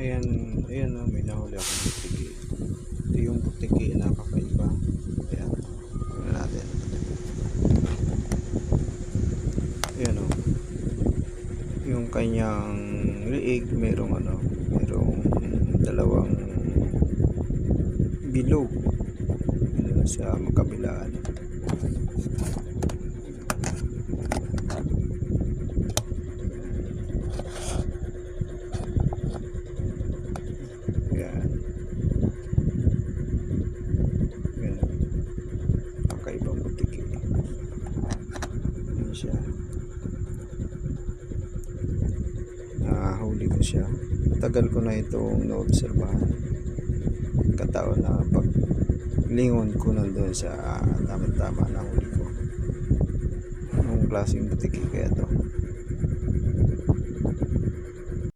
Ayan, ayan o, may nahuli akong butiki. Ito yung butiki na kakaiba. Ayan, tingnan natin. Ayan o. Yung kanyang liig, merong ano, merong dalawang bilog. Sa magkabilaan. Ayan. Ayan. Kakaibang butiki. Ayan siya. Nahuli ko siya. Tagal ko na itong naobserbahan. Kataon na pag lingon ko nandun sa tama-tama na huli ko. Anong klaseng butiki kaya to?